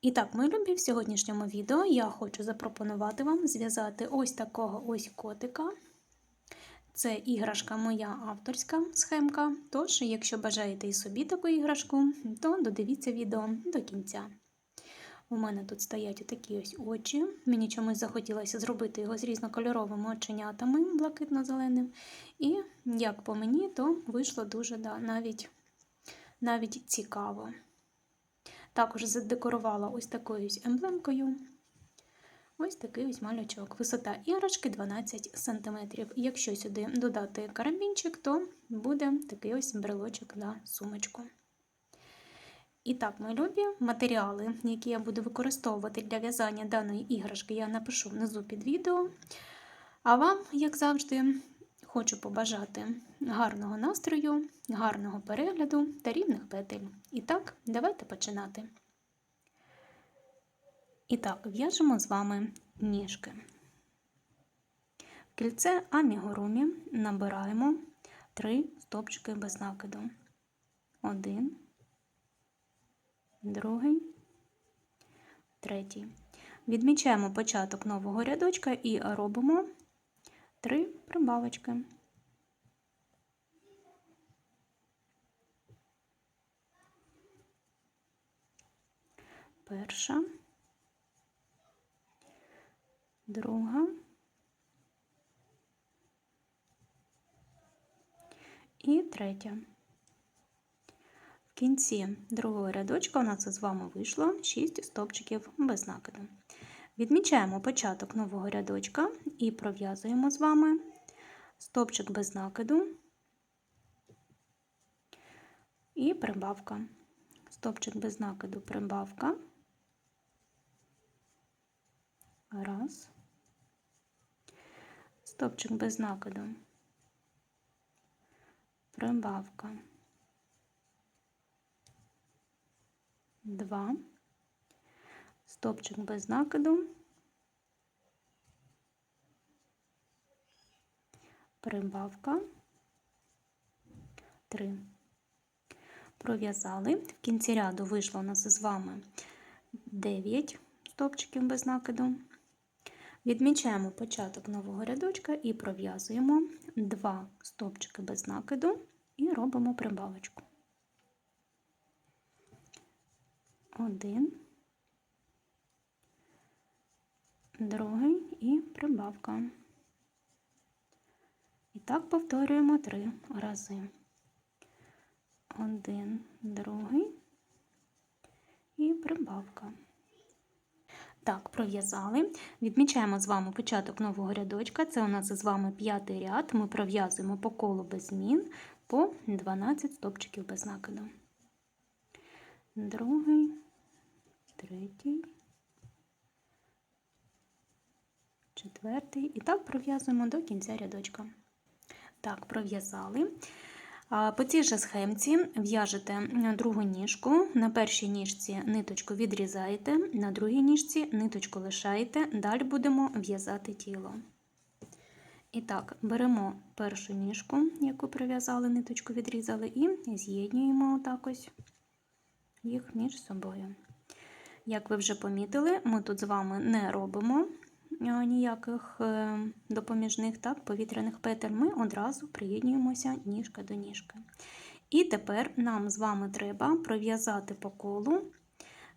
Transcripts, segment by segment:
І так, мої любі, в сьогоднішньому відео я хочу запропонувати вам зв'язати ось такого ось котика. Це іграшка моя авторська схемка. Тож, якщо бажаєте і собі таку іграшку, то додивіться відео до кінця. У мене тут стоять такі ось очі. Мені чомусь захотілося зробити його з різнокольоровими оченятами, блакитно-зеленим. І, як по мені, то вийшло дуже да, навіть, навіть цікаво. Також задекорувала ось такою емблемкою. Ось такий ось малючок. Висота іграшки 12 см. Якщо сюди додати карабінчик, то буде такий ось брелочок на сумочку. І так, мої любі матеріали, які я буду використовувати для в'язання даної іграшки, я напишу внизу під відео. А вам, як завжди, хочу побажати гарного настрою, гарного перегляду та рівних петель. І так, давайте починати. І так, в'яжемо з вами ніжки. В кільце амігурумі набираємо 3 стопчики без накиду. Один, другий, третій. Відмічаємо початок нового рядочка і робимо 3 прибавочки. Перша, друга і третя. В кінці другого рядочка у нас з вами вийшло 6 стовпчиків без накиду. Відмічаємо початок нового рядочка і пров'язуємо з вами стовпчик без накиду і прибавка. Стовпчик без накиду, прибавка. Раз. Стопчик без накиду. Прибавка. Два. Стопчик без накиду. Прибавка. Три. Пров'язали. В кінці ряду вийшло у нас з вами 9 стопчиків без накиду. Відмічаємо початок нового рядочка і пров'язуємо 2 стовпчики без накиду і робимо прибавочку. Один, другий і прибавка. І так повторюємо три рази. Один, другий і прибавка. Так, пров'язали. Відмічаємо з вами початок нового рядочка. Це у нас з вами п'ятий ряд. Ми пров'язуємо по колу без змін по 12 стопчиків без накиду. Другий, третій, четвертий. І так пров'язуємо до кінця рядочка. Так, пров'язали. По цій же схемці в'яжете другу ніжку. На першій ніжці ниточку відрізаєте, на другій ніжці ниточку лишаєте, далі будемо в'язати тіло. І так, беремо першу ніжку, яку прив'язали, ниточку відрізали, і з'єднуємо отак ось їх між собою. Як ви вже помітили, ми тут з вами не робимо ніяких е, допоміжних так, повітряних петель, ми одразу приєднуємося ніжка до ніжки. І тепер нам з вами треба пров'язати по колу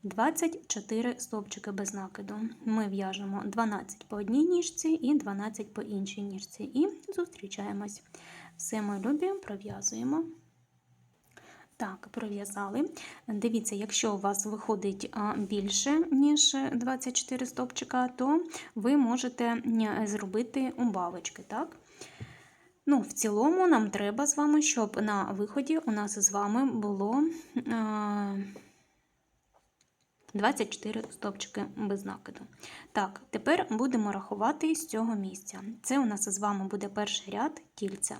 24 стовпчики без накиду. Ми в'яжемо 12 по одній ніжці і 12 по іншій ніжці. І зустрічаємось. Все, ми любі, пров'язуємо. Так, пров'язали. Дивіться, якщо у вас виходить більше, ніж 24 стопчика, то ви можете зробити убавочки. так? Ну, В цілому, нам треба з вами, щоб на виході у нас з вами було 24 стовпчики без накиду. Так, тепер будемо рахувати з цього місця. Це у нас з вами буде перший ряд тільця.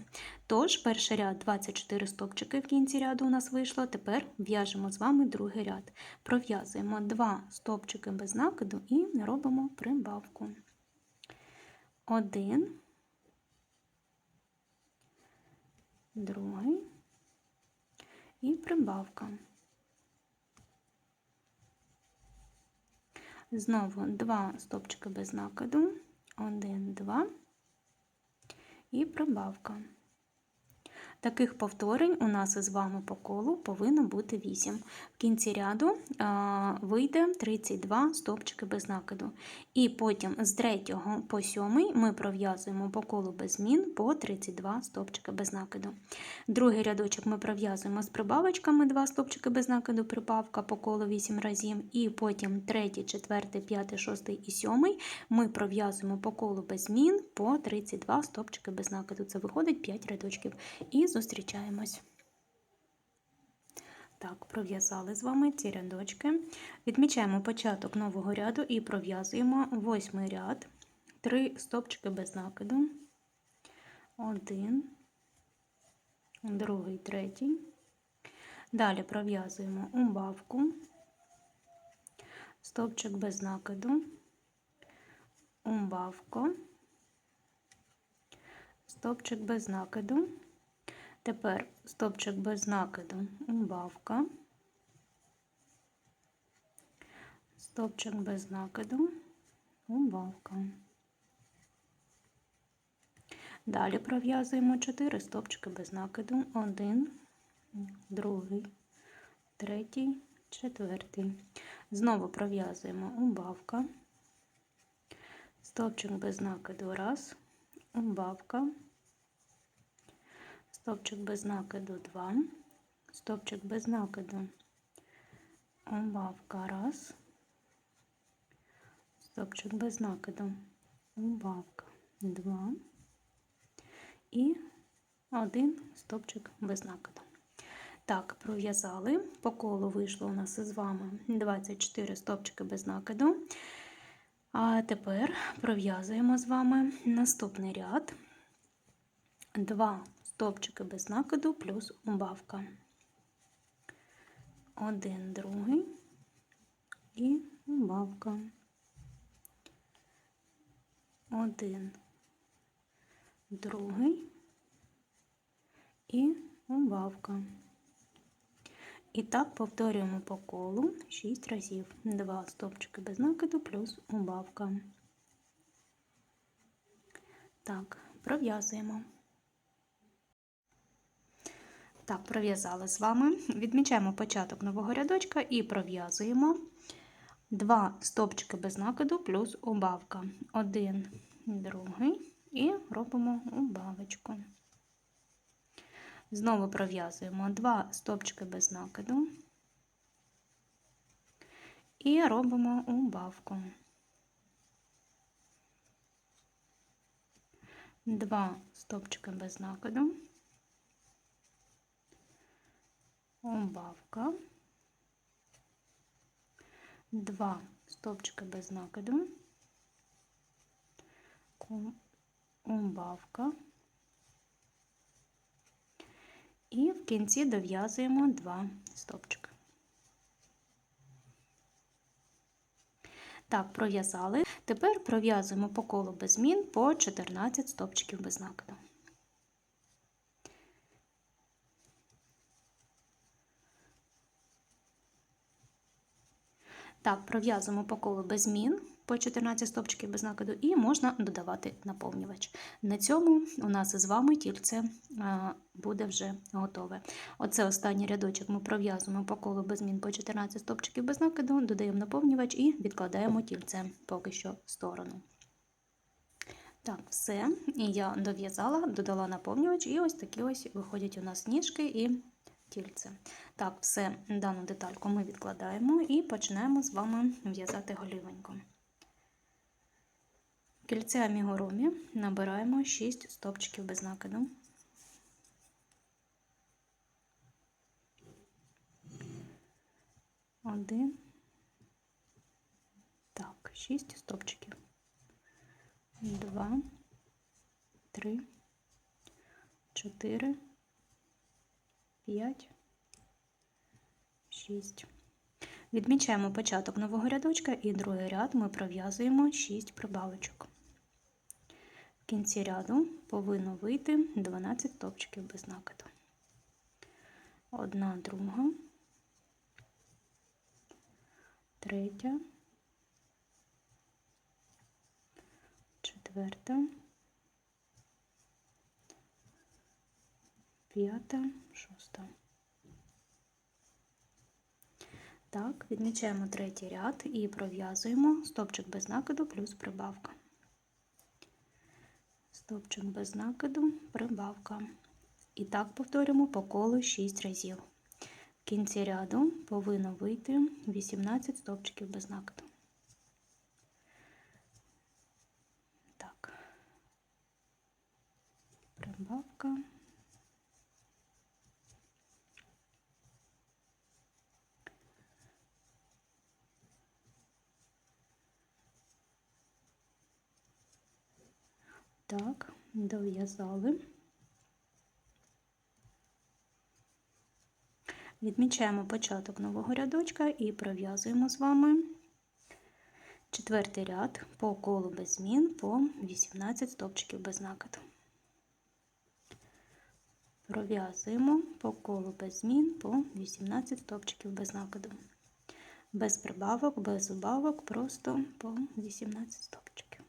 Тож, перший ряд 24 стовпчики в кінці ряду у нас вийшло. Тепер в'яжемо з вами другий ряд. Пров'язуємо 2 стовпчики без накиду і робимо прибавку. Один, другий і прибавка. Знову два стопчики без накиду, один, два і прибавка. Таких повторень у нас із вами по колу повинно бути 8. В кінці ряду вийде 32 стовпчики без накиду. І потім з 3 по 7 ми пров'язуємо по колу без змін по 32 стовпчики без накиду. Другий рядочок ми пров'язуємо з прибавочками 2 стовпчики без накиду, прибавка по колу 8 разів. І потім 3, 4, 5, 6 і 7 ми пров'язуємо по колу без змін по 32 стовпчики без накиду. Це виходить 5 рядочків. І зустрічаємось. Так, пров'язали з вами ці рядочки. Відмічаємо початок нового ряду і пров'язуємо восьмий ряд, три стопчики без накиду. Один, другий, третій. Далі пров'язуємо убавку, стовпчик без накиду, убавку, стовпчик без накиду. Тепер стопчик без накиду, убавка, стопчик без накиду, убавка. Далі пров'язуємо 4 стопчики без накиду, один, другий, третій, четвертий. Знову пров'язуємо. Убавка, стопчик без накиду, раз, убавка стовпчик без накиду 2, стовпчик без накиду, убавка раз, стовпчик без накиду, убавка 2 і один стовпчик без накиду. Так, пров'язали. По колу вийшло у нас із вами 24 стовпчики без накиду. А тепер пров'язуємо з вами наступний ряд. 2 стовпчики без накиду плюс убавка. Один другий і убавка. Один другий і убавка. І так повторюємо по колу 6 разів. Два стовпчики без накиду плюс убавка. Так, пров'язуємо. Так, пров'язали з вами. Відмічаємо початок нового рядочка і пров'язуємо два стовпчики без накиду плюс убавка. Один, другий, і робимо убавочку. Знову пров'язуємо два стовпчики без накиду і робимо убавку. Два стовпчики без накиду. Убавка, два стовпчики без накиду, убавка. І в кінці дов'язуємо два стовпчики. Так, пров'язали. Тепер пров'язуємо по колу без змін по 14 стовпчиків без накиду. Так, пров'язуємо по колу без змін по 14 стопчиків без накиду, і можна додавати наповнювач. На цьому у нас з вами тільце буде вже готове. Оце останній рядочок ми пров'язуємо по колу без змін по 14 стопчиків без накиду, додаємо наповнювач і відкладаємо тільце поки що в сторону. Так, все. Я дов'язала, додала наповнювач, і ось такі ось виходять у нас ніжки і тільце. Так, все, дану детальку ми відкладаємо і починаємо з вами в'язати голівенько. Кільце амігуромі набираємо 6 стопчиків без накиду. Один, Так, 6 стовпчиків. 2, 3, 4, 5, 6. Відмічаємо початок нового рядочка і другий ряд ми пров'язуємо 6 прибавочок. В кінці ряду повинно вийти 12 стовпчиків без накиду. Одна, друга, третя, четверта, п'ята, шоста. Так, відмічаємо третій ряд і пров'язуємо стовпчик без накиду плюс прибавка. Стовпчик без накиду, прибавка. І так повторюємо по колу 6 разів. В кінці ряду повинно вийти 18 стовпчиків без накиду. Так. Прибавка. Так, дов'язали. Відмічаємо початок нового рядочка і пров'язуємо з вами четвертий ряд по колу без змін по 18 стовпчиків без накиду. Пров'язуємо по колу без змін по 18 стовпчиків без накиду. Без прибавок, без убавок, просто по 18 стовпчиків.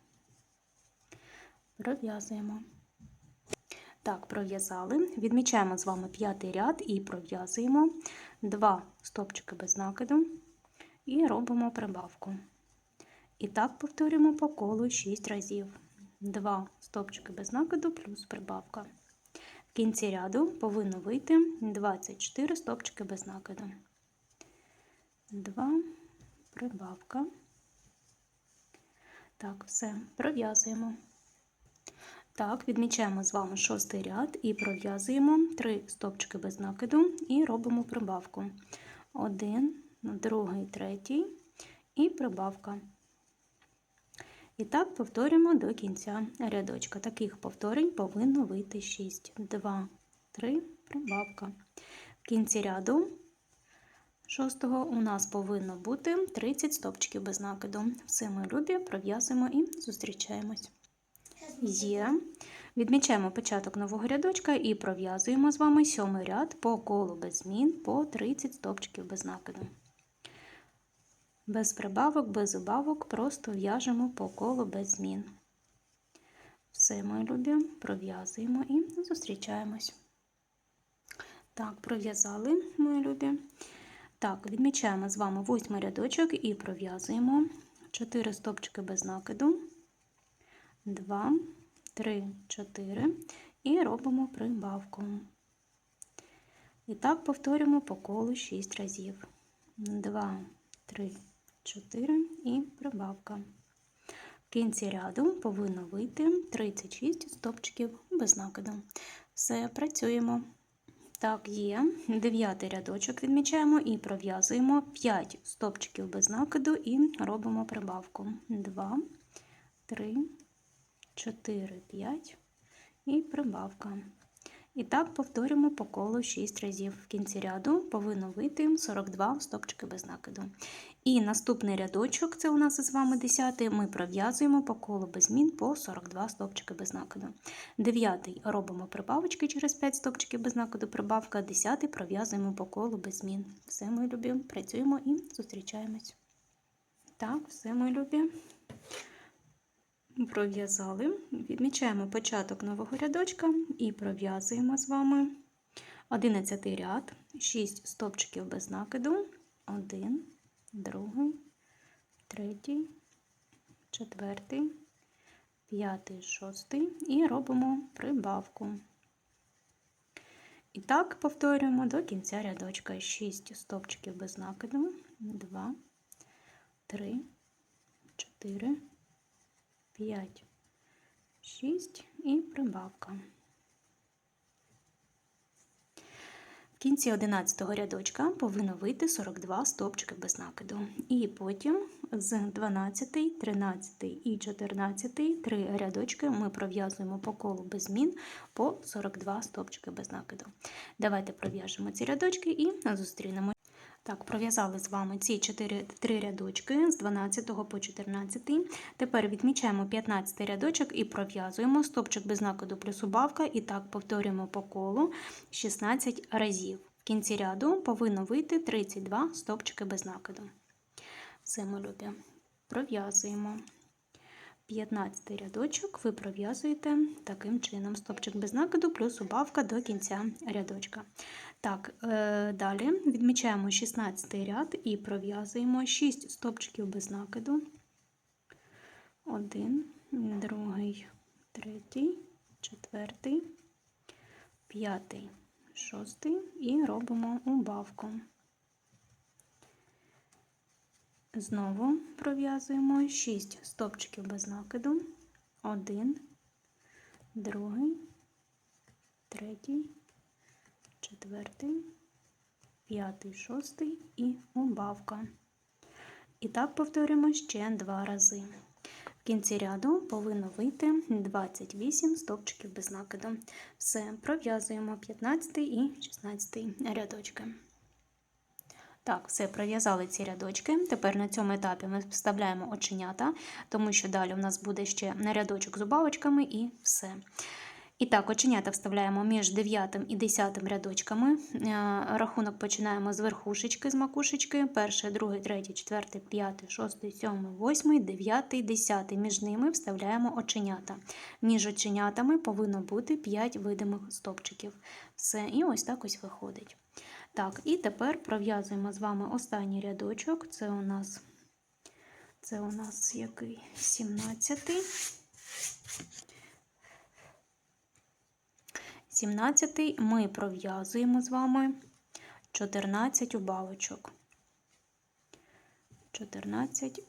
Пров'язуємо. Так, пров'язали. Відмічаємо з вами п'ятий ряд і пров'язуємо два стопчики без накиду і робимо прибавку. І так повторюємо по колу 6 разів. Два стопчики без накиду плюс прибавка. В кінці ряду повинно вийти 24 стопчики без накиду. 2 прибавка. Так, все, пров'язуємо. Так, відмічаємо з вами шостий ряд і пров'язуємо три стопчики без накиду і робимо прибавку. Один, другий, третій і прибавка. І так повторюємо до кінця рядочка. Таких повторень повинно вийти 6. 2, 3, прибавка. В кінці ряду шостого у нас повинно бути 30 стопчиків без накиду. Все ми любі, пров'язуємо і зустрічаємось. Є. Відмічаємо початок нового рядочка і пров'язуємо з вами сьомий ряд по колу без змін по 30 стовпчиків без накиду. Без прибавок, без убавок, просто в'яжемо по колу без змін. Все, мої любі, пров'язуємо і зустрічаємось. Так, пров'язали, мої любі. Так, відмічаємо з вами восьмий рядочок і пров'язуємо 4 стовпчики без накиду. 2, 3, 4 і робимо прибавку. І так повторюємо по колу 6 разів. 2, 3, 4 і прибавка. В кінці ряду повинно вийти 36 стопчиків без накиду. Все, працюємо. Так, є. Дев'ятий рядочок відмічаємо і пров'язуємо 5 стопчиків без накиду і робимо прибавку. 2, 3, 4, 5 і прибавка. І так повторюємо по колу 6 разів. В кінці ряду повинно вийти 42 стопчики без накиду. І наступний рядочок, це у нас з вами 10 ми пров'язуємо по колу без змін по 42 стопчики без накиду. 9 робимо прибавочки через 5 стопчиків без накиду, прибавка, 10 пров'язуємо по колу без змін. Все, ми любі, працюємо і зустрічаємось. Так, все, ми любі пров'язали, відмічаємо початок нового рядочка і пров'язуємо з вами. 11 ряд, 6 стопчиків без накиду, 1, 2, 3, 4, 5, 6 і робимо прибавку. І так повторюємо до кінця рядочка. 6 стовпчиків без накиду, 2, 3, 4, 5, 6 і прибавка. В кінці 11 рядочка повинно вийти 42 стовпчики без накиду. І потім з 12, 13 і 14 три рядочки ми пров'язуємо по колу без змін по 42 стовпчики без накиду. Давайте пров'яжемо ці рядочки і зустрінемо. Так, пров'язали з вами ці 4, 3 рядочки з 12 по 14. Тепер відмічаємо 15 рядочок і пров'язуємо стопчик без накиду плюс убавка, і так повторюємо по колу 16 разів. В кінці ряду повинно вийти 32 стопчики без накиду. Все, ми любі. Пров'язуємо. 15 рядочок ви пров'язуєте таким чином: стопчик без накиду плюс убавка до кінця рядочка. Так, е, далі відмічаємо 16 ряд і пров'язуємо 6 стопчиків без накиду. Один, другий, третій, четвертий, п'ятий, шостий і робимо убавку. Знову пров'язуємо 6 стопчиків без накиду. Один, другий, третій, четвертий, п'ятий, шостий і убавка. І так повторюємо ще два рази. В кінці ряду повинно вийти 28 стовпчиків без накиду. Все, пров'язуємо 15 і 16 рядочки. Так, все, пров'язали ці рядочки. Тепер на цьому етапі ми вставляємо оченята, тому що далі у нас буде ще рядочок з убавочками і все. І так, оченята вставляємо між 9 і 10 рядочками. Е, рахунок починаємо з верхушечки, з макушечки. Перший, другий, третій, четвертий, п'ятий, шостий, сьомий, восьмий, дев'ятий, десятий. Між ними вставляємо оченята. Між оченятами повинно бути 5 видимих стопчиків. Все, і ось так ось виходить. Так, і тепер пров'язуємо з вами останній рядочок. Це у нас це у нас який 17-й. 17 ми пров'язуємо з вами 14 убавочок. 14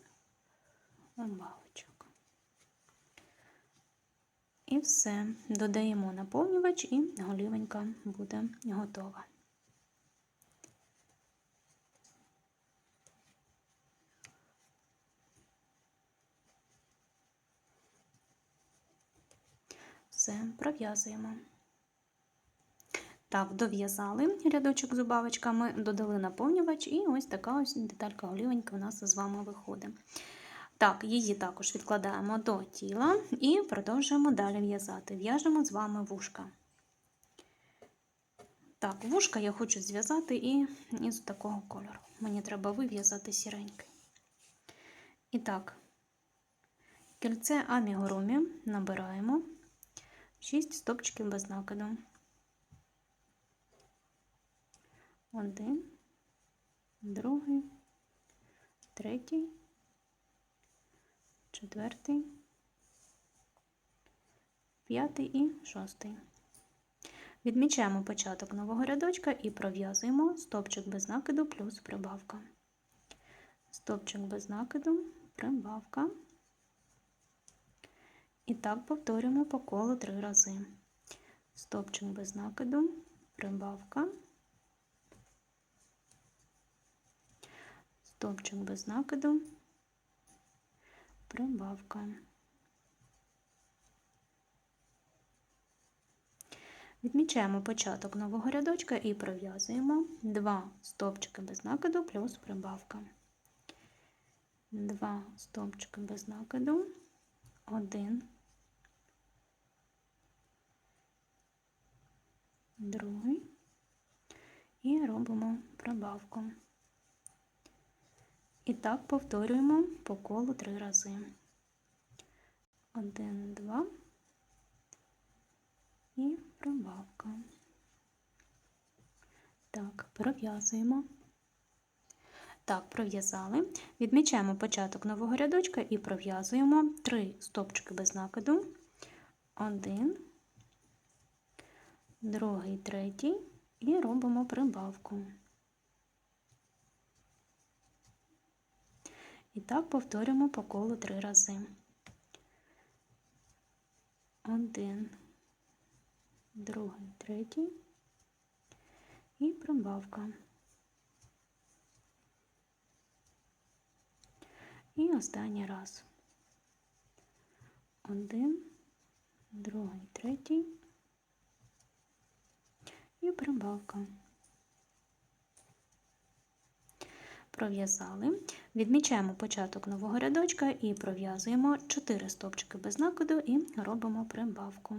убавочок. І все. Додаємо наповнювач, і голівенька буде готова. Все, пров'язуємо. Так, дов'язали рядочок з убавочками, додали наповнювач, і ось така ось деталька голівенька у нас з вами виходить. Так, її також відкладаємо до тіла і продовжуємо далі в'язати. В'яжемо з вами вушка. Так, вушка я хочу зв'язати і із такого кольору. Мені треба вив'язати сіренький. І так, кільце амігурумі набираємо 6 стопчиків без накиду. Один, другий, третій, четвертий, п'ятий і шостий. Відмічаємо початок нового рядочка і пров'язуємо стопчик без накиду плюс прибавка. Стопчик без накиду, прибавка. І так повторюємо по колу три рази. Стопчик без накиду, прибавка. стовпчик без накиду, прибавка. Відмічаємо початок нового рядочка і пров'язуємо 2 стовпчики без накиду плюс прибавка. 2 стовпчики без накиду, 1, другий і робимо прибавку. І так повторюємо по колу три рази. Один, два і прибавка. Так, пров'язуємо. Так, пров'язали. Відмічаємо початок нового рядочка і пров'язуємо три стопчики без накиду. Один, другий, третій, і робимо прибавку. І так повторюємо по колу три рази. Один, другий, третій. і прибавка. І останній раз. Один, другий, третій і прибавка. Пров'язали. Відмічаємо початок нового рядочка і пров'язуємо 4 стовпчики без накиду і робимо прибавку.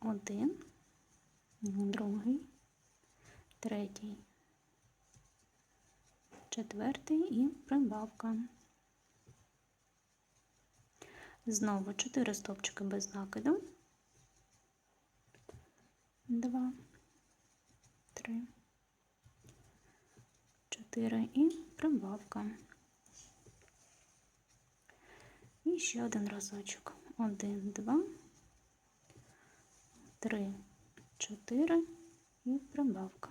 Один, другий, третій, четвертий і прибавка. Знову 4 стовпчики без накиду. Два, три, чотири і прибавка. І ще один разочок. Один, два, три, чотири і прибавка.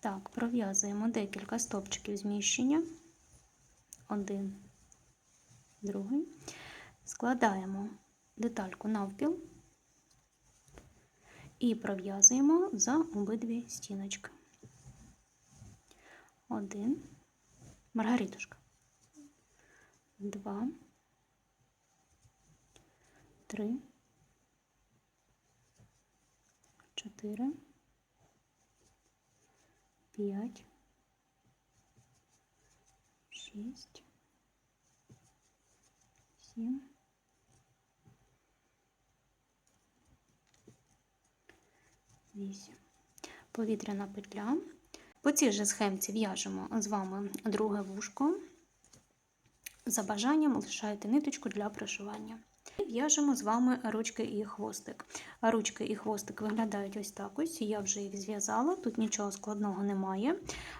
Так, пров'язуємо декілька стопчиків зміщення. Один, другий. Складаємо детальку навпіл. І пров'язуємо за обидві стіночки. Один, маргаритушка, два, три, чотири, п'ять, шість, сім. Вісім. Повітряна петля. По цій же схемці в'яжемо з вами друге вушко. За бажанням лишаєте ниточку для пришивання. В'яжемо з вами ручки і хвостик. Ручки і хвостик виглядають ось так ось. Я вже їх зв'язала, тут нічого складного немає.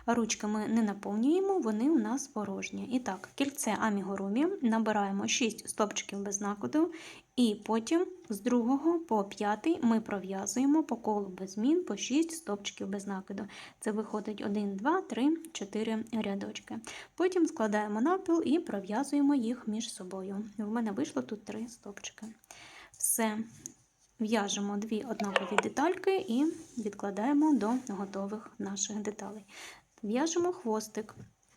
Ручки ми не наповнюємо, вони у нас порожні. І так, кільце амігурумі набираємо 6 стопчиків без накиду, і потім з 2 по 5 ми пров'язуємо по колу без змін по 6 стопчиків без накиду. Це виходить 1, 2, 3, 4 рядочки. Потім складаємо навпіл і пров'язуємо їх між собою. В мене вийшло тут 3 стопчики. Все. В'яжемо дві однакові детальки і відкладаємо до готових наших деталей. В'яжемо хвостик.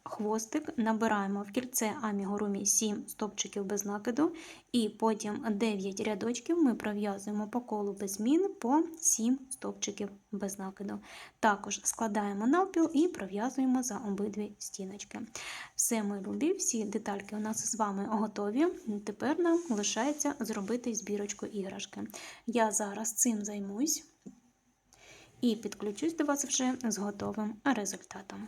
Хвостик набираємо в кільце амігурумі 7 стопчиків без накиду, і потім 9 рядочків ми пров'язуємо по колу без змін по 7 стопчиків без накиду. Також складаємо навпіл і пров'язуємо за обидві стіночки. Все, мої любі, всі детальки у нас з вами готові. Тепер нам лишається зробити збірочку іграшки. Я зараз цим займусь і підключусь до вас вже з готовим результатом.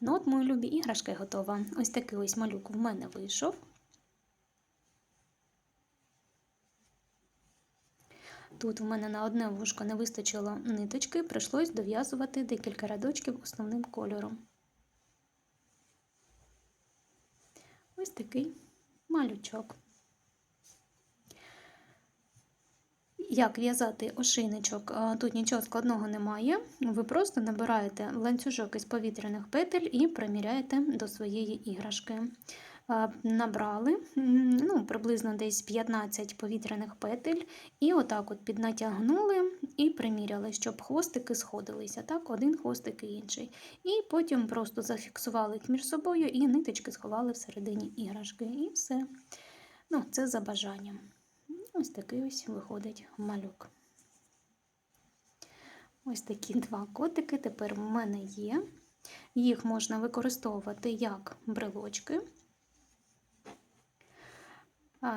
Ну от, мої любі іграшки готова. Ось такий ось малюк в мене вийшов. Тут в мене на одне вушко не вистачило ниточки, прийшлось дов'язувати декілька рядочків основним кольором. Ось такий малючок. Як в'язати ошейничок, тут нічого складного немає. Ви просто набираєте ланцюжок із повітряних петель і приміряєте до своєї іграшки. Набрали ну, приблизно десь 15 повітряних петель, і отак от піднатягнули і приміряли, щоб хвостики сходилися. Так, Один хвостик і інший. І потім просто зафіксували їх між собою і ниточки сховали всередині іграшки. І все. Ну, Це за бажанням. Ось такий ось виходить малюк. Ось такі два котики тепер в мене є. Їх можна використовувати як брелочки.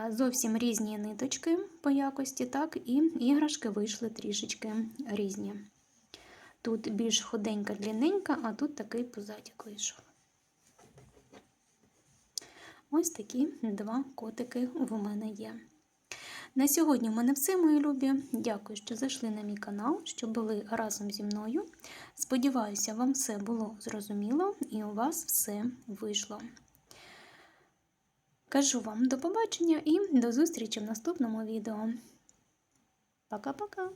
Зовсім різні ниточки по якості, так, і іграшки вийшли трішечки різні. Тут більш худенька, длинненька, а тут такий пузатик вийшов. Ось такі два котики в мене є. На сьогодні в мене все, мої любі. Дякую, що зайшли на мій канал, що були разом зі мною. Сподіваюся, вам все було зрозуміло і у вас все вийшло. Кажу вам до побачення і до зустрічі в наступному відео. Пока-пока!